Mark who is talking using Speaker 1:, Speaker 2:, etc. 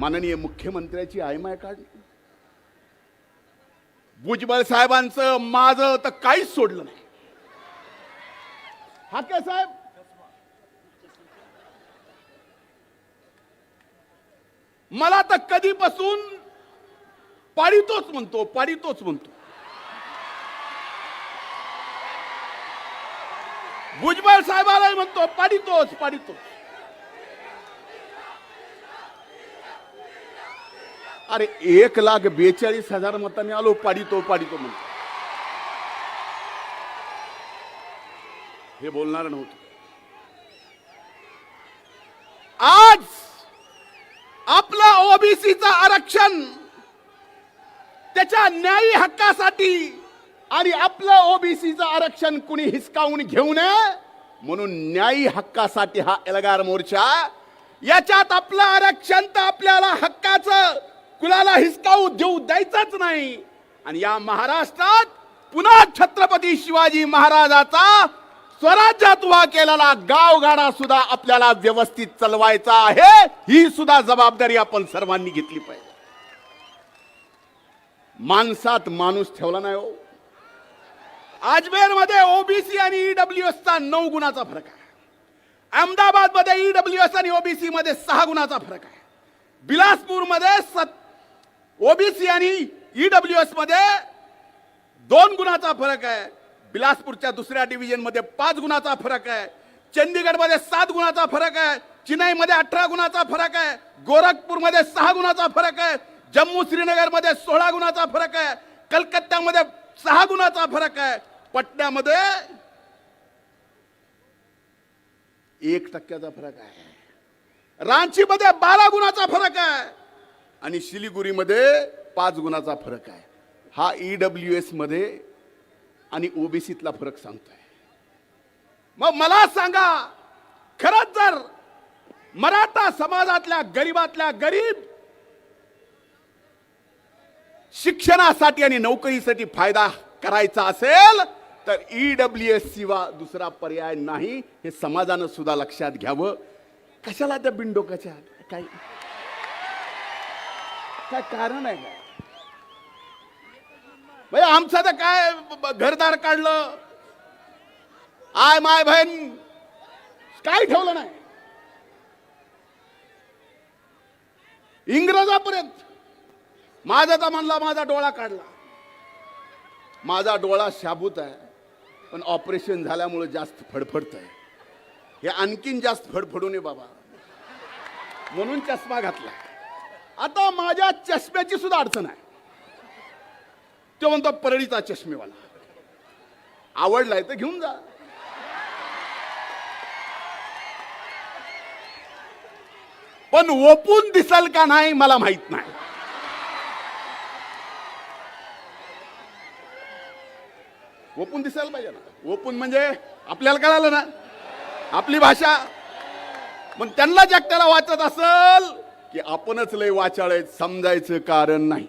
Speaker 1: माननीय मुख्यमंत्र्याची आयमाय काढली. भुजबळ साहेबांचं माझं तर काहीच सोडलं नाही. हाके साहेब? मला तर कधीपासून पाडितोच म्हणतो पाडितोच म्हणतो. भुजबळ साहेबालाही म्हणतो पाडितोच पाडितोच अरे एक लाख बेचाळीस हजार मतांनी आलो पाडितो पाडितो म्हणतो. हे बोलणार नव्हतं. आज आपलं ओबीसीचा आरक्षण त्याच्या न्यायी हक्कासाठी आणि आपलं ओबीसीचं आरक्षण कुणी हिसकावून घेऊ नये म्हणून न्यायी हक्कासाठी हा एल्गार मोर्चा याच्यात आपलं आरक्षण तर आपल्याला हक्काचं कुणाला हिसकावू देऊ द्यायचाच नाही. आणि या महाराष्ट्रात पुन्हा छत्रपती शिवाजी महाराजाचा स्वराज्यात उभा केलेला गावगाडा सुद्धा आपल्याला व्यवस्थित चालवायचा आहे ही सुद्धा जबाबदारी आपण सर्वांनी घेतली पाहिजे. माणसात माणूस ठेवला नाही हो. अजमेरमध्ये ओबीसी आणि ईडब्ल्यू एस चा नऊ गुणाचा फरक आहे. अहमदाबादमध्ये ईडब्ल्यू एस आणि ओबीसी मध्ये सहा गुणाचा फरक आहे. बिलासपूरमध्ये सत ओबीसी आणि ईडब्ल्यू एसमध्ये दोन गुणाचा फरक आहे. बिलासपूरच्या दुसऱ्या डिव्हिजनमध्ये पाच गुणाचा फरक आहे. चंदीगडमध्ये सात गुणाचा फरक आहे. चिनाई मध्ये अठरा गुणाचा फरक आहे. गोरखपूरमध्ये सहा गुणाचा फरक आहे. जम्मू श्रीनगरमध्ये सोळा गुणाचा फरक आहे. कलकत्त्यामध्ये सहा गुणाचा फरक आहे. पटण्यामध्ये एक टक्क्याचा फरक आहे. रांचीमध्ये बारा गुणाचा फरक आहे. आणि शिलिगुरीमध्ये पाच गुणाचा फरक आहे. हा ई डब्ल्यू मध्ये आणि ओबीसीतला फरक सांगतोय. मग मला सांगा खरंच जर मराठा समाजातल्या गरीबातल्या गरीब शिक्षणासाठी आणि नोकरीसाठी फायदा करायचा असेल तर ईडब्ल्यू एस शिवाय दुसरा पर्याय नाही. हे समाजानं सुद्धा लक्षात घ्यावं. कशाला त्या बिंडोकाच्या काय? काय कारण आहे काय? म्हणजे आमचं तर काय घरदार काढलं? आय माय बहीण काय ठेवलं नाही? इंग्रजापर्यंत. माझा तर म्हणला माझा डोळा काढला. माझा डोळा शाबूत आहे पण ऑपरेशन झाल्यामुळे जास्त फडफडत आहे हे आणखीन जास्त फडफडू नये बाबा. म्हणून चष्मा घातला. आता माझ्या चष्म्याची सुद्धा अडचण आहे. तो म्हणतो परळीचा चष्मेवाला. आवडलाय तर घेऊन जा. पण ओपून दिसल का नाही मला माहीत नाही. ओपून दिसायला पाहिजे ना. ओपून म्हणजे आपल्याला कळालं ना. आपली भाषा. मग त्यांना जगत्याला वाचत असल की आपणच लय वाचाळ आहेत समजायचं कारण नाही.